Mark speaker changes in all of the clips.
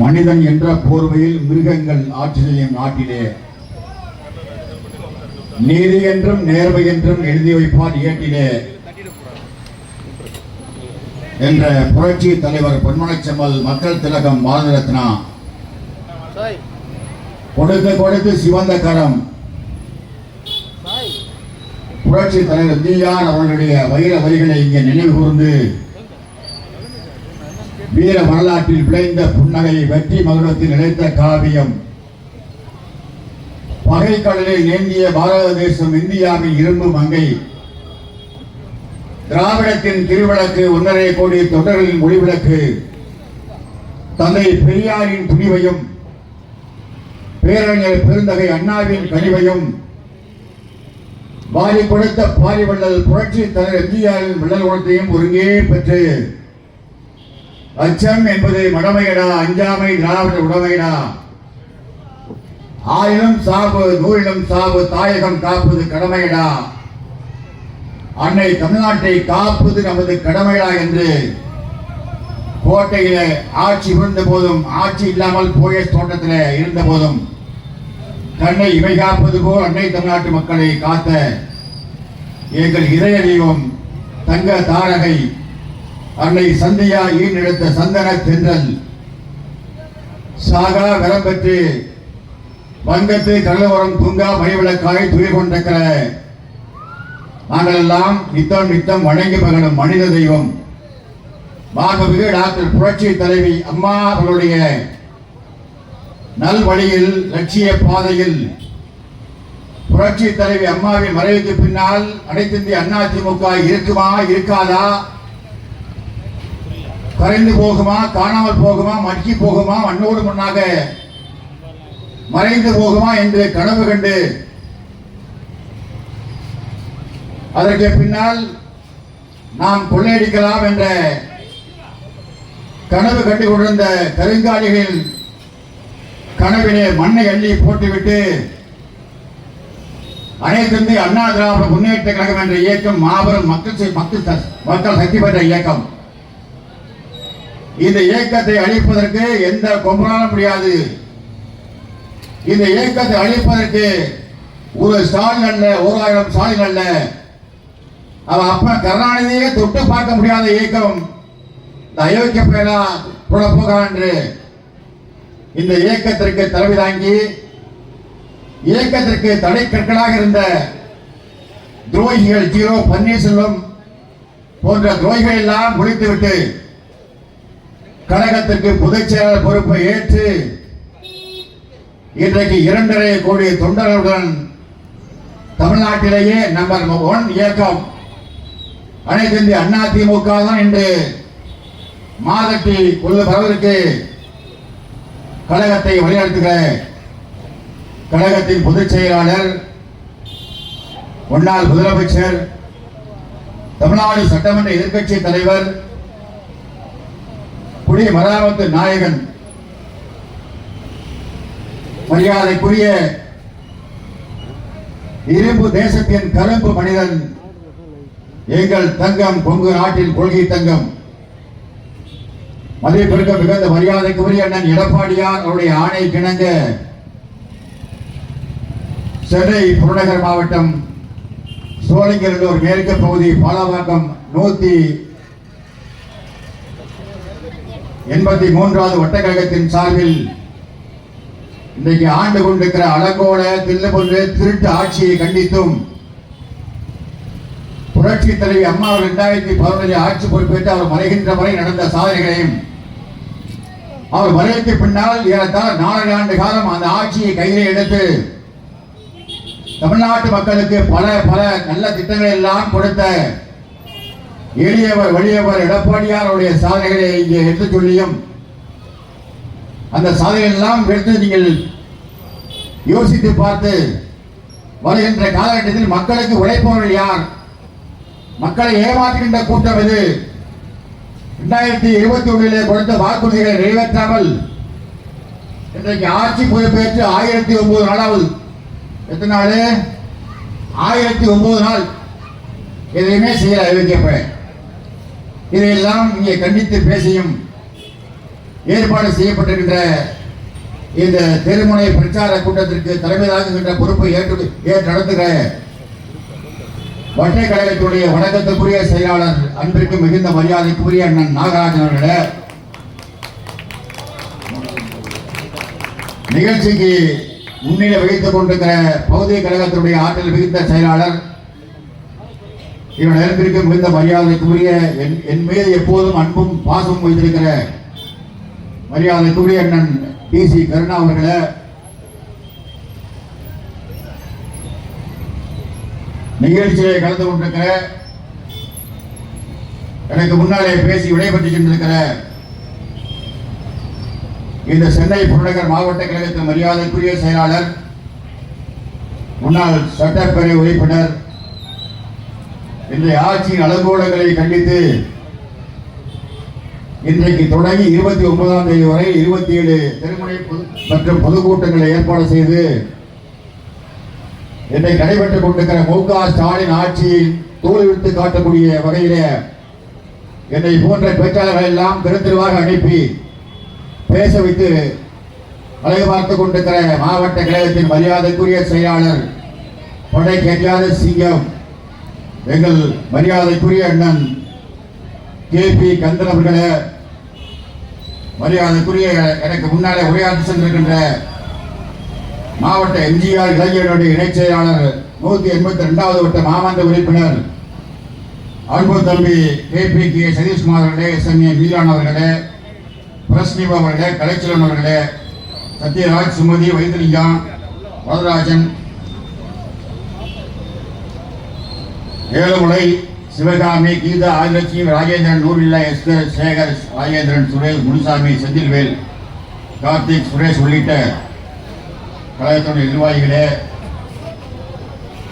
Speaker 1: மனிதன் என்ற போர்வையில் மிருகங்கள் ஆட்சி செய்யும் நாட்டிலே. நீதி என்றும் நேர்மை என்றும் எழுதி வைப்பார் ஏட்டிலே என்ற புரட்சி தலைவர் பொன்மனச்செம்மல் மக்கள் திலகம் பாரத ரத்னா கொடுத்து கொடுத்து சிவந்த கரம். புரட்சி தலைவர் எம்ஜிஆர் அவர்களுடைய வைர வரிகளை இங்கே நினைவு கூர்ந்து வீர வரலாற்றில் விளைந்த புன்னகை வெற்றி மகுடத்தில் நிலைத்த காவியம். பகை கடலில் நீந்திய பாரத தேசம் இந்தியாவின் இரும்பு மங்கை. திராவிடத்தின் திருவிளக்கு ஒன்றரை கோடி தொண்டர்களின் ஒளிவிளக்கு. தந்தை பெரியாரின் துணிவையும் பேரறிஞர் பெருந்தகை அண்ணாவின் கனிவையும் வாரி கொடுத்த பாரிவள்ளல் புரட்சி தலைவர் எம்ஜிஆரின் விடல் குணத்தையும் ஒருங்கே பெற்று அச்சம் என்பது மடமையடா அஞ்சாமை திராவிட உடமையடா. ஆயிரம் சாவு நூறிலும் சாவு தாயகம் காப்பது கடமையடா. அன்னை தமிழ்நாட்டை காப்பது நமது கடமையடா என்று கோட்டையில ஆட்சி இருந்த போதும் ஆட்சி இல்லாமல் போயஸ் தோட்டத்தில் இருந்த போதும் தன்னை இமை காப்பது போல் அன்னை தமிழ்நாட்டு மக்களை காத்த எங்கள் இதய தெய்வம் தங்க தாரகை அன்னை சந்தியா ஈன்றெடுத்த சந்தன தென்றல்? சாகா வரம் பெற்று வங்கத்து கடலோரம் துங்கா மணிவிளக்காய் துயிர் கொண்டிருக்கிற நாங்களெல்லாம் நித்தம் நித்தம் வணங்கி மகனும் மனித தெய்வம். மாண்புமிகு டாக்டர் புரட்சி தலைவி அம்மா அவர்களுடைய நல்வழியில் லட்சிய பாதையில் புரட்சி தலைவி அம்மாவின் மறைவுக்கு பின்னால் அனைத்திந்திய அண்ணா திமுக இருக்குமா இருக்காதா? கரைந்து போகுமா காணாமல் போகுமா மட்கி போகுமா மண்ணோடு மண்ணாக மறைந்து போகுமா என்று கனவு கண்டு அதற்கு பின்னால் நாம் கொள்ளையடிக்கலாம் என்ற கனவு கண்டு கொண்டிருந்த கருங்காலிகள் கனவிலே மண்ணை அள்ளி போட்டுவிட்டு அனைத்து அண்ணா திராவிட முன்னேற்ற கழகம் என்ற இயக்கம் மாபெரும் மக்கள் மக்கள் ச- மக்கள் சக்தி பெற்ற இயக்கம். இந்த இயக்கத்தை அழிப்பதற்கு எந்த கொம்பரான முடியாது. இந்த இயக்கத்தை அழிப்பதற்கு ஒரு ஸ்டாலின் அல்ல ஓராயிரம் ஸ்டாலின் அல்ல. அவன் அப்ப கருணாநிதியை தொட்டு பார்க்க முடியாத இயக்கம். இந்த அயோக்கிய பேரா புலப்போகிறான் என்று. இந்த இயக்கத்திற்கு தலைமை தாங்கி இயக்கத்திற்கு தடை கற்களாக இருந்த துரோகிகள் ஜீரோ பன்னீர்செல்வம் போன்ற துரோகிகள் எல்லாம் முடித்துவிட்டு கழகத்திற்கு பொதுச் செயலாளர் பொறுப்பை ஏற்று இன்றைக்கு இரண்டரை கோடி தொண்டர்களுடன் தமிழ்நாட்டிலேயே நம்பர் ஒன் இயக்கம். அனைத்து இந்திய அண்ணா திமுக தான் இன்று மாதட்டி கொள்ள பரவலுக்கு கழகத்தை வழிநடத்துகிற கழகத்தின் பொதுச் செயலாளர் முன்னாள் முதலமைச்சர் தமிழ்நாடு சட்டமன்ற எதிர்க்கட்சி தலைவர் குடிமராமத்து நாயகன். மரியாதைக்குரிய இரும்பு தேசத்தின் கரும்பு மனிதன் எங்கள் தங்கம் கொங்கு நாட்டில் கொள்கை தங்கம். மதிப்பிற்கு மிகுந்த மரியாதைக்குரிய அண்ணன் எடப்பாடியார் அவருடைய ஆணை கிணங்க சென்னை புறநகர் மாவட்டம் சோழிங்கநல்லூர் மேற்கு பகுதி பாலவாக்கம் நூத்தி எண்பத்தி மூன்றாவது ஒட்டக்கழகத்தின் சார்பில் இன்றைக்கு ஆண்டு கொண்டிருக்கிற அலங்கோல தில்லுபொன்று திருட்டு ஆட்சியை கண்டித்தும் புரட்சி தலைவி அம்மா அவர் இரண்டாயிரத்தி பதினொன்றில் ஆட்சி பொறுப்பேற்று அவர் மறைகின்ற வரை நடந்த சாதனைகளையும் அவர் மறைவுக்கு பின்னால் ஏறத்தாழ நாலரை ஆண்டு காலம் அந்த ஆட்சியை கையிலே எடுத்து தமிழ்நாட்டு மக்களுக்கு பல பல நல்ல திட்டங்களை எல்லாம் கொடுத்த எளியவர் வலியவர் எடப்பாடியாருடைய சாதனைகளை இங்கே எடுத்துச் சொல்லியும் அந்த சாதனைகள் எல்லாம் எடுத்து நீங்கள் யோசித்து பார்த்து வருகின்ற காலகட்டத்தில் மக்களுக்கு உழைப்பவர்கள் யார்? மக்களை ஏமாற்றுகின்ற கூட்டம் இது இரண்டாயிரத்தி இருபத்தி ஒன்றிலே கொடுத்த வாக்குறுதிகளை நிறைவேற்றாமல் இன்றைக்கு ஆட்சி பொறுப்பேற்று ஆயிரத்தி ஒன்பது நாளாவது எத்தனை நாள்? ஆயிரத்தி ஒன்பது நாள். எதையுமே செய்யல அறிவிக்கப்பேன் இதையெல்லாம் இங்கே கண்டித்து பேசியும் ஏற்பாடு செய்யப்பட்டிருக்கின்ற இந்த தெருமுனை பிரச்சார கூட்டத்திற்கு தலைமை தாங்குகின்ற பொறுப்பை ஏற்று ஏற்று நடத்துகிற வட்டை கழகத்துடைய வணக்கத்துக்குரிய செயலாளர் அன்பிற்கு மிகுந்த மரியாதைக்குரிய அண்ணன் நாகராஜன் அவர்களே. நிகழ்ச்சிக்கு முன்னிலை வகித்துக் கொண்டிருக்கிற பகுதி கழகத்துடைய ஆற்றல் மிகுந்த செயலாளர் இவன் அன்பிற்கு மிகுந்த மரியாதைக்குரிய என் என் மீது எப்போதும் அன்பும் பாசமும் வைத்திருக்கிற மரியாதைக்குரிய அண்ணன் பி சி கருணா அவர்களை. நிகழ்ச்சியை கலந்து கொண்டிருக்கிற எனக்கு முன்னாலே பேசி விடைபெற்று சென்றிருக்கிற இந்த சென்னை புறநகர் மாவட்ட கழகத்தின் மரியாதைக்குரிய செயலாளர் முன்னாள் சட்டப்பேரவை உறுப்பினர் இன்றைய ஆட்சியின் அலங்கோலங்களை கண்டித்து இன்றைக்கு தொடங்கி இருபத்தி ஒன்பதாம் தேதி வரை இருபத்தி ஏழு திருமுனை மற்றும் பொதுக்கூட்டங்களை ஏற்பாடு செய்து இன்றைக்கு நடைபெற்றுக் கொண்டிருக்கிற மு க ஸ்டாலின் ஆட்சியை தோல்வித்து காட்டக்கூடிய வகையிலே என்னை போன்ற பேச்சாளர்கள் எல்லாம் திருத்திருவாக அனுப்பி பேச வைத்து அழகு பார்த்துக் கொண்டிருக்கிற மாவட்ட கழகத்தின் மரியாதைக்குரிய செயலாளர் கொடை கேட்காத சிங்கம் எங்கள் மரியாதைக்குரிய அண்ணன் கே பி கந்தன் அவர்களே மரியாதைக்குரிய எனக்கு முன்னாலே உரையாற்றி சென்றிருக்கின்ற மாவட்ட எம்ஜிஆர் இளைஞர்களுடைய இணைச் செயலாளர் நூத்தி எண்பத்தி ரெண்டாவது வட்ட மாமன்ற உறுப்பினர் அன்பு தம்பி கே பி கே சதீஷ்குமார் அவர்களே எஸ் எம் ஏ மீரான் அவர்களே பிரஸ்னிவா அவர்களே கலைச்சலன் அவர்களே சத்யராஜ் சுமதி வைத்திலிங்கம் வரதராஜன் ஏழுமலை சிவகாமி கீதா ஆதிலட்சுமி ராஜேந்திரன் நூறில்லா எஸ்கர் சேகர் ராஜேந்திரன் சுரேஷ் முனுசாமி செந்தில்வேல் கார்த்திக் சுரேஷ் உள்ளிட்ட கழகத்துடைய நிர்வாகிகளே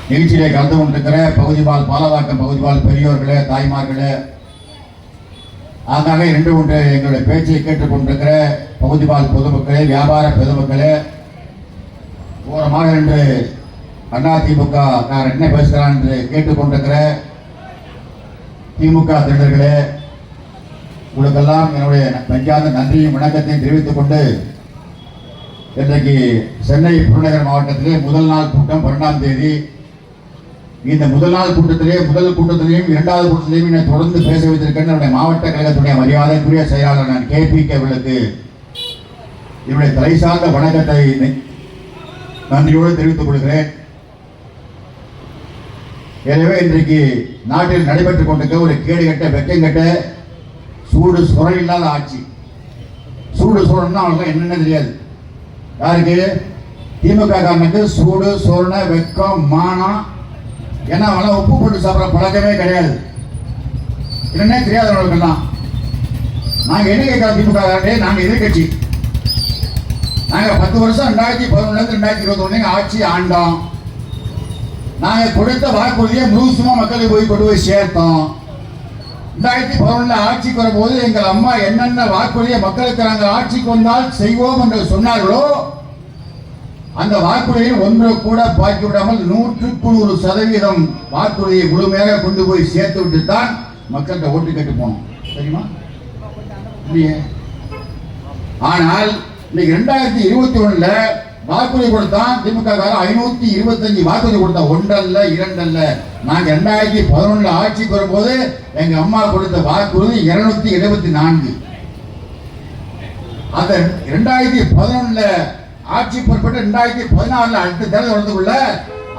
Speaker 1: நிகழ்ச்சியிலே கலந்து கொண்டிருக்கிற பகுதிபால் பாலவாக்கம் பகுதிபால் பெரியோர்களே தாய்மார்களே ஆங்காங்கே இரண்டு ஒன்று எங்களுடைய பேச்சை கேட்டுக்கொண்டிருக்கிற பகுதிபால் பொதுமக்களே வியாபார பொதுமக்களே ஓரமாக ரெண்டு அதிமுக நான் என்ன பேசுகிறான் என்று கேட்டுக்கொண்டிருக்கிற திமுக தொண்டர்களே உங்களுக்கெல்லாம் என்னுடைய நெஞ்சார்ந்த நன்றியும் வணக்கத்தையும் தெரிவித்துக் கொண்டு இன்றைக்கு சென்னை புறநகர் மாவட்டத்திலே முதல் நாள் கூட்டம் பன்னெண்டாம் தேதி. இந்த முதல் நாள் கூட்டத்திலே முதல் கூட்டத்திலையும் இரண்டாவது கூட்டத்திலையும் என்னை தொடர்ந்து பேச வைத்திருக்கேன் என்னுடைய மாவட்ட கழகத்துடைய மரியாதைக்குரிய செயலாளர் நான் கே பி கேவலுக்கு என்னுடைய தலை சார்ந்த வணக்கத்தை நன்றியோடு தெரிவித்துக் கொள்கிறேன். எனவே இன்றைக்கு நாட்டில் நடைபெற்றுக் கொண்டிருக்க ஒரு கேடு கட்ட வெட்டம் கட்ட சூடு சுரல் இல்லாத ஆட்சி. சூடு சுரணும்னா அவங்களுக்கு என்னென்ன தெரியாது. யாருக்கு? திமுக காரனுக்கு சூடு சுரண வெக்கம் மானம் ஏன்னா அவங்களாம் உப்பு போட்டு சாப்பிட்ற பழக்கமே கிடையாது. என்னன்னே தெரியாது அவங்களுக்கெல்லாம் நாங்கள் என்ன கேட்கலாம் திமுக காரனே நாங்கள் எதிர்கட்சி நாங்கள் பத்து வருஷம் ரெண்டாயிரத்தி பதினொன்னுலேருந்து ரெண்டாயிரத்தி இருபத்தி ஒண்ணு ஆட்சி ஆண்டோம். நாங்கள் கொடுத்த வாக்குறுதியை முழுசுமா மக்களுக்கு போய் கொண்டு போய் சேர்த்தோம். ரெண்டாயிரத்தி பதினொன்று ஆட்சிக்கு வரும்போது எங்கள் அம்மா என்னென்ன வாக்குறுதியை மக்களுக்கு நாங்கள் ஆட்சிக்கு வந்தால் செய்வோம் என்று சொன்னார்களோ அந்த வாக்குறுதியை ஒன்று கூட பாக்கி விடாமல் நூற்றுக்கு நூறு சதவீதம் வாக்குறுதியை முழுமையாக கொண்டு போய் சேர்த்து விட்டு தான் மக்கள்கிட்ட ஓட்டு கேட்டு போனோம். தெரியுமா? இல்லையே? ஆனால் இன்னைக்கு ரெண்டாயிரத்தி இருபத்தி ஒன்றில் வாக்குறுதி கொடுத்தான் திமுக ஐநூத்தி இருபத்தஞ்சு வாக்குறுதி கொடுத்தா ஒன்றல்ல இரண்டல்ல. நாங்க ரெண்டாயிரத்தி பதினொன்னுல ஆட்சிக்கு வரும்போது எங்க அம்மா கொடுத்த வாக்குறுதி இருநூத்தி எழுபத்தி நான்கு. அந்த ரெண்டாயிரத்தி பதினொன்னுல ஆட்சி பொறுப்பட்டு ரெண்டாயிரத்தி பதினாறுல அடுத்த தேர்தல் வந்ததுக்குள்ள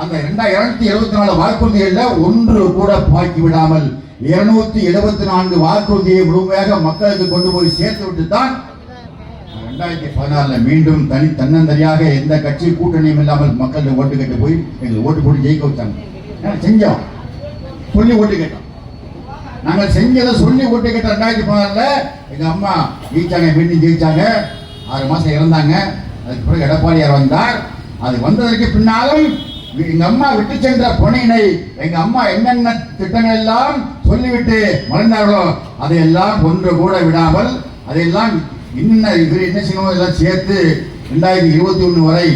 Speaker 1: அந்த இரண்டாயிரத்தி எழுபத்தி நாலு வாக்குறுதிகள்ல ஒன்று கூட பாக்கி விடாமல் இருநூத்தி எழுபத்தி நான்கு வாக்குறுதியை முழுமையாக மக்களுக்கு கொண்டு போய் சேர்த்து விட்டு தான் ரெண்டாயிரத்தி பதினாறுல மீண்டும் தனி தன்னந்தனியாக எந்த கட்சி கூட்டணியும் இல்லாமல் மக்கள் ஓட்டு கேட்டு போய் எங்களுக்கு ஓட்டு போட்டு ஜெயிக்க வச்சாங்க. ஏன்னா செஞ்சோம். சொல்லி ஓட்டு கேட்டோம். நாங்கள் செஞ்சதை சொல்லி ஓட்டு கேட்ட ரெண்டாயிரத்தி பதினாறுல எங்க அம்மா ஜெயிச்சாங்க மீண்டும் ஜெயிச்சாங்க. ஆறு மாசம் இறந்தாங்க. அதுக்கு பிறகு எடப்பாடியார் வந்தார். அது வந்ததற்கு பின்னாலும் எங்க அம்மா விட்டு சென்ற பொனையினை எங்க அம்மா என்னென்ன திட்டங்கள் எல்லாம் சொல்லிவிட்டு மறந்தார்களோ அதையெல்லாம் ஒன்று கூட விடாமல் அதையெல்லாம் இன்ன இவர் என்ன செய்யணும் எல்லாம் சேர்த்து ரெண்டாயிரத்தி இருபத்தி ஒண்ணு வரை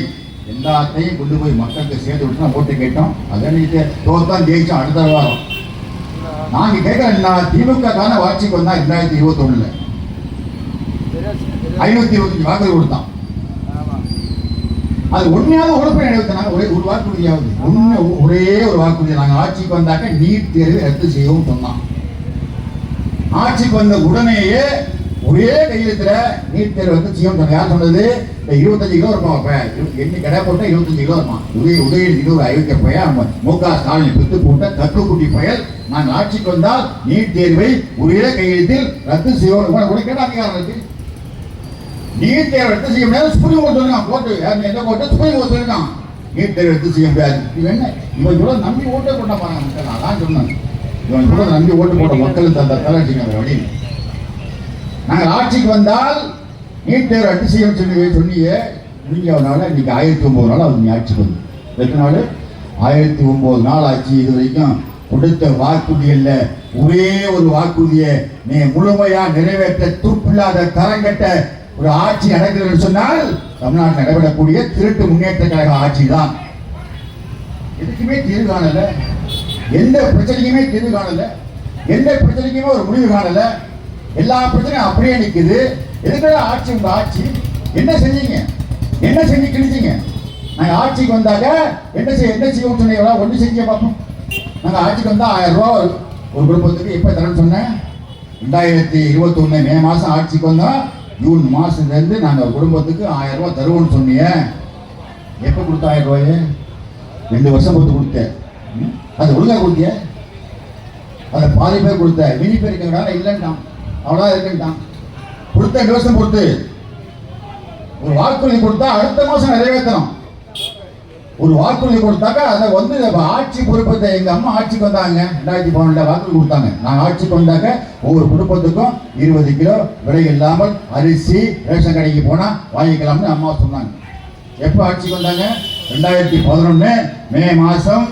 Speaker 1: எல்லாத்தையும் கொண்டு போய் மக்களுக்கு சேர்த்து விட்டு தான் ஓட்டு கேட்டோம். அதை தோத்தான் ஜெயிச்சோம் அடுத்த வாரம். நாங்க கேட்கறோம் திமுக தானே ஆட்சிக்கு வந்தா ரெண்டாயிரத்தி இருபத்தி ஒண்ணுல ஐநூத்தி இருபத்தஞ்சு வாக்குகள் கொடுத்தான். அது ஒன்னையாவது உறுப்பினர் நினைவுத்தாங்க ஒரே ஒரு வாக்குறுதியாவது. ஒண்ணு ஒரே ஒரு வாக்குறுதி. நாங்க ஆட்சிக்கு வந்தாக்க நீட் தேர்வு ரத்து செய்யவும் சொன்னான். ஆட்சிக்கு வந்த உடனேயே ஒரே கையெழுத்துல நீட் தேர்வு வந்து சிஎம் சொன்னாங்க யார் சொன்னது? இந்த இருபத்தஞ்சு கிலோ இருக்கும் அப்ப? எண்ணி கடை போட்டா இருபத்தஞ்சு கிலோ இருக்கும் உதய உதயநிதி ஒரு அயோக்கிய பையன் நம்ம மு க ஸ்டாலின் பித்து போட்ட கத்துக்குட்டி பயல். நான் ஆட்சிக்கு வந்தால் நீட் தேர்வை ஒரே கையெழுத்தில் ரத்து செய்வோம் கூட கேட்ட அதிகாரம் இருக்கு நீட் தேர்வு ரத்து செய்ய முடியாது சுப்ரீம் கோர்ட் சொல்லிருக்கான் கோர்ட்டு யார் எந்த கோர்ட்டு சுப்ரீம் கோர்ட் சொல்லிருக்கான் நீட் தேர்வு ரத்து செய்ய முடியாது. இது என்ன? இவன் கூட நம்பி ஓட்டே போட்ட பாருங்க மக்கள் அதான் சொன்னேன். இவன் கூட நம்பி ஓட்டு போட்ட மக்கள் தந்த தலைச்சிங்க அப்படின்னு நாங்கள் ஆட்சிக்கு வந்தால் நீட் தேர்வு ரத்து செய்ய சொல்லி சொன்னியே. முடிஞ்சவனால இன்னைக்கு ஆயிரத்தி ஒன்பது நாள் அவர் ஆட்சிக்கு வந்து எத்தனை நாள்? ஆயிரத்தி ஒன்பது நாள் ஆச்சு இது வரைக்கும். கொடுத்த வாக்குறுதி அல்ல. ஒரே ஒரு வாக்குறுதியை நீ முழுமையாக நிறைவேற்ற துப்பில்லாத தரங்கட்ட ஒரு ஆட்சி நடக்கிறது சொன்னால் தமிழ்நாட்டில் நடைபெறக்கூடிய திருட்டு முன்னேற்ற கழக ஆட்சி தான் எதுக்குமே தீர்வு காணல. எந்த பிரச்சனைக்குமே தீர்வு காணல. எந்த பிரச்சனைக்குமே ஒரு முடிவு காணலை. எல்லா பிரச்சனையும் அப்படியே நிற்குது எதுக்காக ஆட்சி உங்க ஆட்சி? என்ன செஞ்சீங்க? என்ன செஞ்சு கிழிச்சிங்க? நாங்கள் ஆட்சிக்கு வந்தாக்க என்ன செய்ய என்ன செய்ய சொன்னீங்களா ஒன்று செஞ்சு பார்ப்போம். நாங்கள் ஆட்சிக்கு வந்தால் ஆயிரம் ரூபா ஒரு குடும்பத்துக்கு எப்போ தரேன்னு சொன்னேன். ரெண்டாயிரத்தி இருபத்தொன்னு மே மாதம் ஆட்சிக்கு வந்தால் ஜூன் மாதத்துலேருந்து நாங்கள் குடும்பத்துக்கு ஆயிரம் ரூபா தருவோம்னு சொன்னீங்க. எப்போ கொடுத்த ஆயிரம் ரூபாய்? ரெண்டு வருஷம் கொடுத்து. கொடுத்தேன் அது ஒழுங்காக கொடுத்திய? அதை பாதி பேர் கொடுத்த. மினி பேர் இருக்கிறனால இல்லைன்ட்டான் அவ்வளோ இருக்குன்ட்டான் கொடுத்த ரெண்டு வருஷம் கொடுத்து ஒரு வாக்குறுதி கொடுத்தா அடுத்த மாதம் நிறைவேற்றணும். ஒரு வாக்குறுதி கொடுத்தாக்கா அதை வந்து ஆட்சி பொறுப்பத்தை எங்க அம்மா ஆட்சிக்கு வந்தாங்க. ரெண்டாயிரத்தி பன்னெண்டுல வாக்குறுதி கொடுத்தாங்க. நான் ஆட்சிக்கு வந்தாக்க ஒவ்வொரு குடும்பத்துக்கும் இருபது கிலோ விலை இல்லாமல் அரிசி ரேஷன் கடைக்கு போனா வாங்கிக்கலாம்னு அம்மா சொன்னாங்க. எப்போ ஆட்சிக்கு வந்தாங்க? ரெண்டாயிரத்தி பதினொன்று மே மாதம்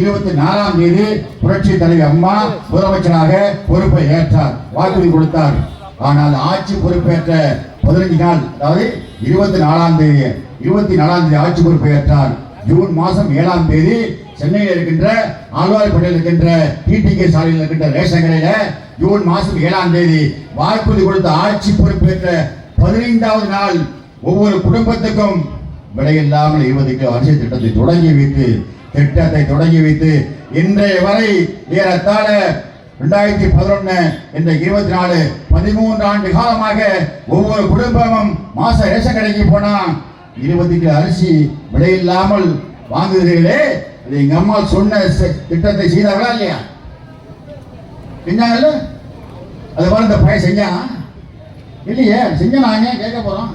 Speaker 1: இருபத்தி நாலாம் தேதி புரட்சி தலைவி அம்மா முதலமைச்சராக பொறுப்பை ஏற்றார். வாக்குறுதி கொடுத்தார். ஆனால் ஆட்சி பொறுப்பேற்ற பதினஞ்சு நாள் அதாவது இருபத்தி நாலாம் தேதி இருபத்தி நாலாம் தேதி ஆட்சி பொறுப்பை ஏற்றார். ஜூன் மாதம் ஏழாம் தேதி சென்னையில் இருக்கின்ற ஆழ்வார்பேட்டையில் இருக்கின்ற டிடிகே சாலையில் இருக்கின்ற ரேஷன் கடையில் ஜூன் மாதம் ஏழாம் தேதி வாக்குறுதி கொடுத்த ஆட்சி பொறுப்பேற்ற பதினைந்தாவது நாள் ஒவ்வொரு குடும்பத்துக்கும் விலையில்லாமல் இருபது கிலோ அரிசி திட்டத்தை தொடங்கி வைத்து திட்டத்தை தொடங்கி வைத்து இன்றைய வரை ஏறத்தாழ ரெண்டாயிரத்தி பதினொன்னு இந்த இருபத்தி நாலு பதிமூன்று ஆண்டு காலமாக ஒவ்வொரு குடும்பமும் மாச ரேஷன் கடைக்கு போனா இருபத்தி கிலோ அரிசி விலையில்லாமல் வாங்குகிறீர்களே. அது எங்க அம்மா சொன்ன திட்டத்தை செய்தார்களா இல்லையா? செஞ்சாங்கல்ல? அது போல இந்த பையன் செஞ்சான் இல்லையே செஞ்சா நான் ஏன் கேட்க போறோம்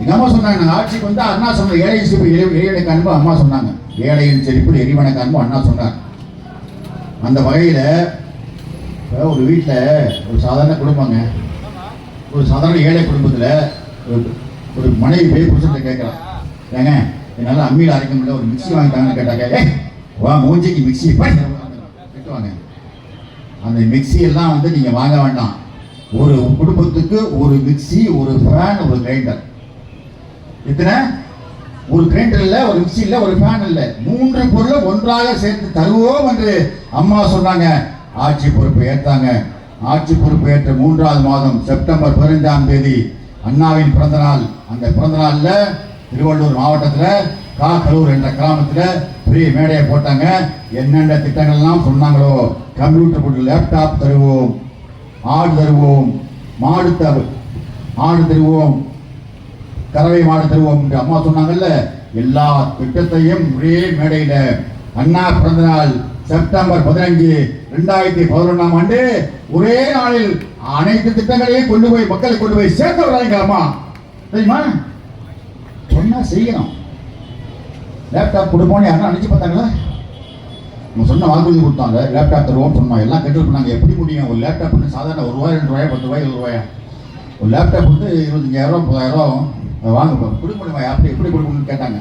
Speaker 1: எங்க அம்மா சொன்னாங்க ஆட்சிக்கு வந்து அண்ணா சொன்ன ஏழை சிரிப்பு அன்பு அம்மா சொன்னாங்க. ஏழையின் சிரிப்பு எரிவன அன்பு அண்ணா சொன்னார். அந்த வகையில் ஒரு வீட்டில் ஒரு சாதாரண குடும்பங்க ஒரு சாதாரண ஏழை குடும்பத்தில் ஒரு ஒரு மனைவி போய் புருஷன் கேட்குறான் ஏங்க என்னால் அம்மியில் அரைக்க முடியல ஒரு மிக்ஸி வாங்கிட்டாங்கன்னு கேட்டாங்க. வா மூஞ்சிக்கு மிக்ஸி கேட்டுவாங்க அந்த மிக்சியெல்லாம் வந்து நீங்கள் வாங்க வேண்டாம். ஒரு குடும்பத்துக்கு ஒரு மிக்ஸி ஒரு ஃபேன் ஒரு கிரைண்டர் இத்தனை ஒரு கிரைண்டர் இல்லை ஒரு மிக்சி இல்லை ஒரு ஃபேன் இல்லை. மூன்று பொருளை ஒன்றாக சேர்த்து தருவோம் என்று அம்மா சொன்னாங்க. ஆட்சி பொறுப்பு ஏற்றாங்க ஆட்சி பொறுப்பு ஏற்ற மூன்றாவது மாதம் செப்டம்பர் பதினைந்தாம் தேதி அண்ணாவின் பிறந்த நாள் அந்த பிறந்த நாளில் திருவள்ளூர் மாவட்டத்தில் காக்கலூர் என்ற கிராமத்தில் பெரிய மேடையை போட்டாங்க. என்னென்ன திட்டங்கள்லாம் சொன்னாங்களோ கம்ப்யூட்டர் போட்டு லேப்டாப் தருவோம் ஆடு தருவோம் மாடு தரு ஆடு தருவோம். கறவை மாடு தருவோம் என்று அம்மா சொன்னாங்கல்ல எல்லா திட்டத்தையும் ஒரே மேடையில. அண்ணா பிறந்த நாள் செப்டம்பர் பதினஞ்சு ரெண்டாயிரத்தி பதினொன்றாம் ஆண்டு ஒரே நாளில் அனைத்து திட்டங்களையும் கொண்டு போய் மக்களை கொண்டு போய் சேர்த்து வர்றாங்க அம்மா. தெரியுமா? சொன்னா செய்யணும். லேப்டாப் கொடுப்போம்னு யாரும் நினைச்சு பார்த்தாங்களா? நம்ம சொன்ன வாக்குறுதி கொடுத்தாங்க லேப்டாப் தருவோம் சொன்னோம் எல்லாம் கெட்டு பண்ணாங்க. எப்படி முடியும்? ஒரு லேப்டாப் வந்து சாதாரண ஒரு ரூபாய் ரெண்டு ரூபாய் பத்து ரூபாய் இருபது ரூபாயா? ஒரு லேப்டாப் வந்து இருபத்தஞ்சாயிரம் முப்பதாயிரம் ஆகும். வாங்க கொடுக்க முடியுமா? அப்படி எப்படி கொடுக்கணும்னு கேட்டாங்க.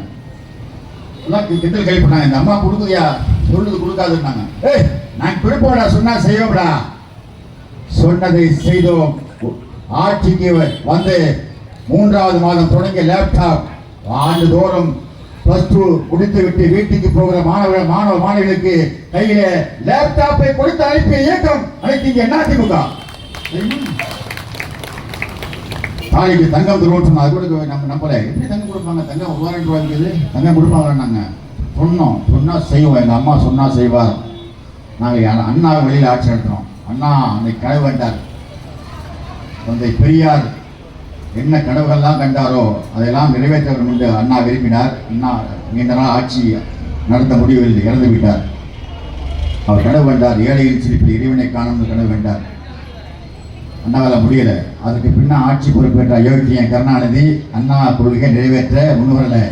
Speaker 1: எல்லாம் கிண்டல் கை பண்ணாங்க இந்த அம்மா கொடுக்குதியா சொல்லுது கொடுக்காதுன்னாங்க. ஏய் நான் கொடுப்போடா சொன்னா செய்வோம்டா. சொன்னதை செய்தோம். ஆட்சிக்கு வந்து மூன்றாவது மாதம் தொடங்கிய லேப்டாப் ஆண்டுதோறும் பிளஸ் டூ முடித்து விட்டு வீட்டுக்கு போகிற மாணவ மாணவ மாணவிகளுக்கு கையில லேப்டாப்பை கொடுத்து அனுப்பிய இயக்கம் அனைத்து இங்கே அதிமுக தாலிக்கு தங்கம் தருவோம் சொன்னா அது கூட நம்ம நம்பல எப்படி தங்கம் கொடுப்பாங்க? தங்கம் ஒரு ரூபாய் இருக்குது. தங்கம் கொடுப்பாங்கன்னாங்க சொன்னோம். சொன்னால் செய்வோம். எங்கள் அம்மா சொன்னால் செய்வார். நாங்கள் அண்ணா வெளியில் ஆட்சி நடத்தினோம் அண்ணா அன்னைக்கு கனவு கண்டார். தந்தை பெரியார் என்ன கனவுகள்லாம் கண்டாரோ அதையெல்லாம் நிறைவேற்ற வேண்டும் அண்ணா விரும்பினார். அண்ணா நீண்ட நாள் ஆட்சி நடத்த முடியவில்லை. இறந்து விட்டார் அவர் கனவு கண்டார். ஏழையின் சிரிப்பில் இறைவனை காணும் கனவு கண்டார். அண்ணாவால் முடியலை. அதுக்கு பின்ன ஆட்சி பொறுப்பேற்ற அயோக்கியன் கருணாநிதி அண்ணா கொள்கை நிறைவேற்ற முன்வரலை.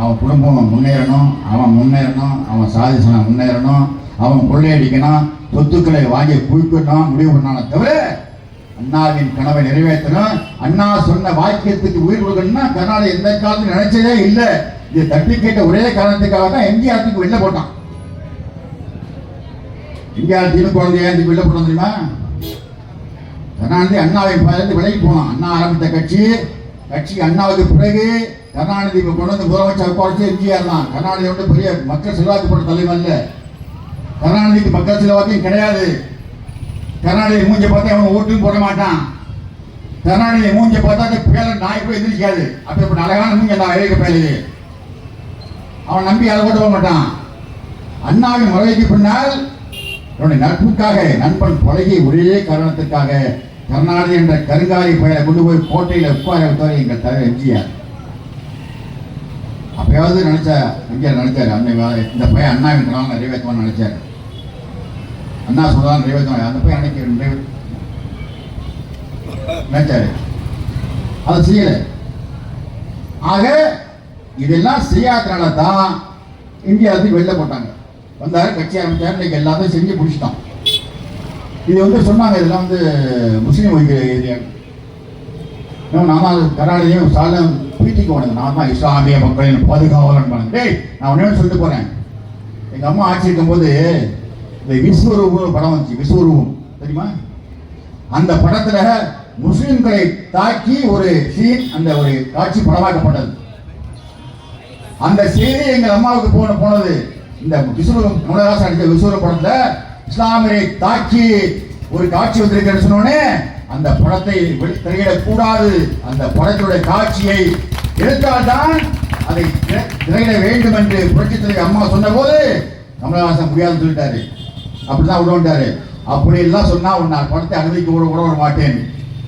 Speaker 1: அவன் குடும்பம் முன்னேறணும் அவன் முன்னேறணும் அவன் சாதிசனம் முன்னேறணும் அவன் கொள்ளையடிக்கணும் சொத்துக்களை வாங்கி குவிக்கணும் முடிவு பண்ணான தவிர அண்ணாவின் கனவை நிறைவேற்றணும் அண்ணா சொன்ன வாக்கியத்துக்கு உயிர் கொடுக்கணும்னா கருணாநிதி எந்த காலத்தில் நினைச்சதே இல்லை. இது தட்டி கேட்ட ஒரே காரணத்துக்காக தான் எம்ஜிஆர்த்துக்கு வெளில போட்டான். எம்ஜிஆர் திமுக குழந்தைய வெளில போட்டோம் தெரியுமா? கருணாநிதி அண்ணாவை பார்த்து விலகி போனான். அண்ணா ஆரம்பித்த கட்சி கட்சி அண்ணாவுக்கு பிறகு கருணாநிதி கொண்டு வந்து முதலமைச்சர் குறைச்சி எம்ஜிஆர் தான். கருணாநிதி வந்து பெரிய மக்கள் செல்வாக்கு போட்ட தலைவர் அல்ல. கருணாநிதிக்கு மக்கள் செல்வாக்கையும் கிடையாது. கருணாநிதி மூஞ்ச பார்த்தா அவன் ஓட்டும் போட மாட்டான். கருணாநிதி மூஞ்ச பார்த்தா அந்த பேரன் நாய் போய் எதிர்க்காது அப்படி இப்போ அழகான மூஞ்ச நான் எழுக்க பேலையே அவன் நம்பி அதை போட்டு போக மாட்டான். அண்ணாவின் முறைக்கு பின்னால் என்னுடைய நட்புக்காக நண்பன் கொலையை ஒரே காரணத்துக்காக கருணாநிதி என்ற கருங்காலி பயிரை கொண்டு போய் கோட்டையில் உட்கார வைத்தவர் எங்கள் தலைவர் எம்ஜிஆர் அப்பயாவது நினைச்சா எம்ஜிஆர் நினைச்சாரு அந்த இந்த பையன் அண்ணாவின் கனவு நிறைவேற்றுவான்னு நினைச்சாரு. அண்ணா சொல்றான் நிறைவேற்றுவான் அந்த பையன் நினைக்க நிறைவே நினைச்சாரு. அதை செய்யலை. ஆக இதெல்லாம் செய்யாதனால தான் இந்தியாவுக்கு வெளில போட்டாங்க. வந்தார் கட்சி ஆரம்பிச்சாரு. இன்னைக்கு எல்லாத்தையும் செஞ்சு முடிச்சிட்டோம் இது வந்து சொன்னாங்க இதெல்லாம் வந்து முஸ்லீம் வைக்கிற ஏரியா. நான் தான் சாலம் பீட்டிக்கு போனது. நான் தான் இஸ்லாமிய மக்களின் பாதுகாவலன் பண்ணேன் டேய் நான் ஒன்றே சொல்லிட்டு போகிறேன் எங்கள் அம்மா ஆட்சி இருக்கும்போது இந்த விஸ்வரூபம் படம் வந்துச்சு விஸ்வரூபம். தெரியுமா? அந்த படத்தில் முஸ்லீம்களை தாக்கி ஒரு சீன் அந்த ஒரு காட்சி படமாக்கப்பட்டது. அந்த செய்தி எங்கள் அம்மாவுக்கு போன போனது இந்த விஸ்வரூபம் கமலஹாசன் அடித்த விஸ்வரூப படத்தில் இஸ்லாமியரை தாக்கி ஒரு காட்சி வந்திருக்கிறேன்னு சொன்னோடனே அந்த படத்தை வெளி- திரையிடக்கூடாது. அந்த படத்துடைய காட்சியை எடுத்தால்தான் அதை திரையிட வேண்டும் என்று புரட்சித்துறை அம்மா அம்மா சொன்னபோது கமலஹாசன் முடியாதுன்னு சொல்லிட்டாரு. அப்படிதான் விடுவாரு அப்படி எல்லாம் சொன்னா நான் படத்தை அனுமதிக்க விட விட விட மாட்டேன்.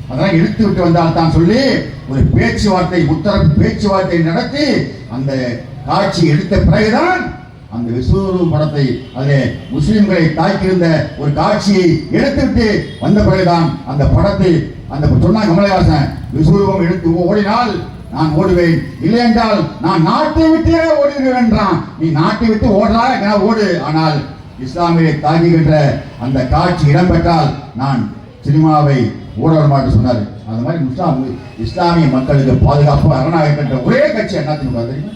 Speaker 1: அதெல்லாம் எடுத்து விட்டு வந்தால் தான் சொல்லி ஒரு பேச்சுவார்த்தை உத்தரவு பேச்சுவார்த்தை நடத்தி அந்த காட்சி எடுத்த பிறகுதான் அந்த விஸ்வரூப படத்தை அதில் முஸ்லிம்களை தாக்கியிருந்த ஒரு காட்சியை எடுத்துவிட்டு வந்த பிறகுதான் அந்த படத்தை அந்த சொன்னா கமலஹாசன் விஸ்வரூபம் எடுத்து ஓடினால் நான் ஓடுவேன். இல்லை என்றால் நான் நாட்டை விட்டே ஓடுவேன் என்றான். நீ நாட்டை விட்டு ஓடுறா என ஓடு. ஆனால் இஸ்லாமியை தாக்குகின்ற அந்த காட்சி இடம்பெற்றால் நான் சினிமாவை ஓட மாட்டேன் சொன்னார். அந்த மாதிரி முஸ்லாம் இஸ்லாமிய மக்களுக்கு பாதுகாப்பு அரணாகின்ற ஒரே கட்சி என்ன தெரியுமா?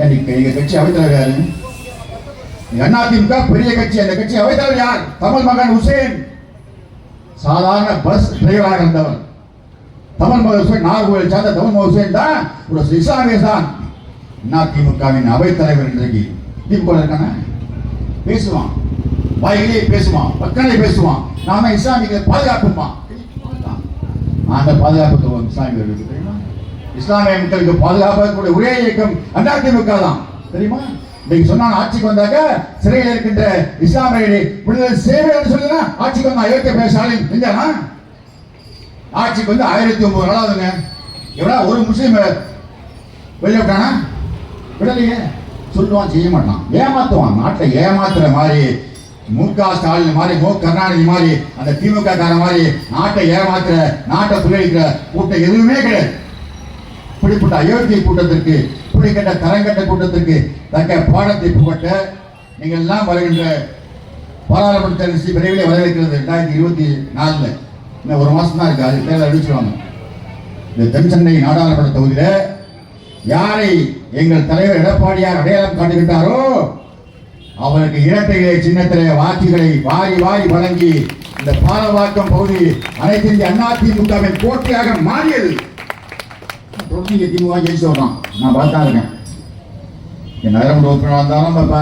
Speaker 1: தெரியுமா எங்க கட்சி அவைத்தலைவர் யாரு? அதிமுக பெரிய கட்சி அந்த கட்சி அவைத்தலைவர் யார்? தமிழ் மகன் ஹுசேன் சாதாரண பஸ் டிரைவராக இருந்தவர். தமிழ் மகன் ஹுசேன் நாகர்கோவில் சார்ந்த தமிழ் மகன் ஹுசேன் தான் ஒரு இஸ்லாமிய தான். அதிமுகவின் அவைத்தலைவர் இன்றைக்கு. திமுக இருக்கானே பேசுவான். வாயிலே பேசுவான். பக்கனை பேசுவான். நாம இஸ்லாமிய பாதுகாப்புமா? அந்த பாதுகாப்பு இஸ்லாமியர்களுக்கு தெரியுமா? இஸ்லாமிய மக்களுக்கு பாதுகாப்பு ஒரே இயக்கம் அதிமுக தான் தெரியுமா? இன்னைக்கு சொன்னா ஆட்சிக்கு வந்தாக்க சிறையில் இருக்கின்ற இஸ்லாமியர்களை விடுதலை செய்வேன் சொல்லுங்க ஆட்சிக்கு வந்தா இயற்கை பேச ஸ்டாலின் செஞ்சானா ஆட்சிக்கு வந்து ஆயிரத்தி ஒன்பது நாளாவதுங்க எவ்வளோ ஒரு முஸ்லீம் வெளியே விட்டானா? விடலையே. சொல்லுவான் செய்ய மாட்டான். ஏமாத்துவான். நாட்டை ஏமாத்துற மாதிரி மு க ஸ்டாலின் மாதிரி மு கருணாநிதி மாதிரி அந்த திமுக கார மாதிரி நாட்டை ஏமாத்துற நாட்டை புள்ளடிக்கிற கூட்டம் எதுவுமே கிடையாது. இப்படிப்பட்ட அயோத்திய கூட்டத்திற்கு இப்படிப்பட்ட தரங்கட்ட கூட்டத்திற்கு தக்க பாடத்தை புகட்ட நீங்கள் எல்லாம் வருகின்ற பாராளுமன்ற தேர்தல் விரைவில் வரவேற்கிறது ரெண்டாயிரத்தி இருபத்தி நாலில். இன்னும் ஒரு மாதம் தான் இருக்குது அது தேர்தல் அடிச்சுருவாங்க. இந்த தென்சென்னை நாடாளுமன்ற தொகுதியில் யாரை எங்கள் தலைவர் எடப்பாடியார் அடையாளம் காட்டுகின்றாரோ அவருக்கு இரட்டையிலே சின்னத்திலே வாக்குகளை வாரி வாரி வழங்கி இந்த பாலவாக்கம் பகுதி அனைத்து இந்திய அண்ணா திமுகவின் கோட்டையாக மாறியது. தொடர்ந்து இங்க திமுக ஜெயிச்சு வர்றோம் நான் பார்த்தா இருக்கேன். என் நகரமன்ற உறுப்பினர் வந்தாலும் இப்ப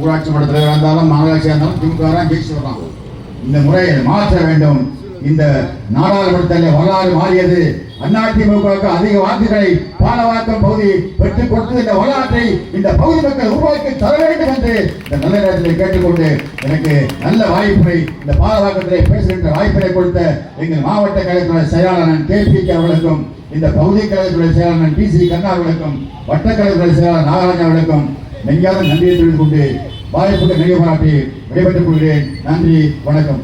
Speaker 1: ஊராட்சி மன்ற தலைவர் வந்தாலும் மாநகராட்சியாக இருந்தாலும் திமுக தான் ஜெயிச்சு வர்றோம் இந்த முறையை மாற்ற வேண்டும். இந்த நாடாளுமன்றத்தில் வரலாறு மாறியது. அதிமுகவுக்கு அதிக வாக்குகளை பாலவாக்கம் பகுதி பெற்றுக் கொடுத்து இந்த வரலாற்றை இந்த பகுதி மக்கள் உருவாக்கி தர வேண்டும் என்று இந்த நல்ல நேரத்தில் கேட்டுக்கொண்டு எனக்கு நல்ல வாய்ப்பை இந்த பாலவாக்கத்திலே பேசுகின்ற வாய்ப்பினை கொடுத்த எங்கள் மாவட்ட கலெக்டர் செயலாளர் கே பி கே அவர்களுக்கும் இந்த பகுதி கலைத்துறை செயலாளர் பி சி கண்ணா அவர்களுக்கும் வட்ட செயலாளர் நாகராஜன் அவர்களுக்கும் நெஞ்சாத நன்றியை தெரிவித்துக் கொண்டு வாய்ப்புக்கு நினைவு பாராட்டி விடைபெற்றுக் கொள்கிறேன். நன்றி வணக்கம்.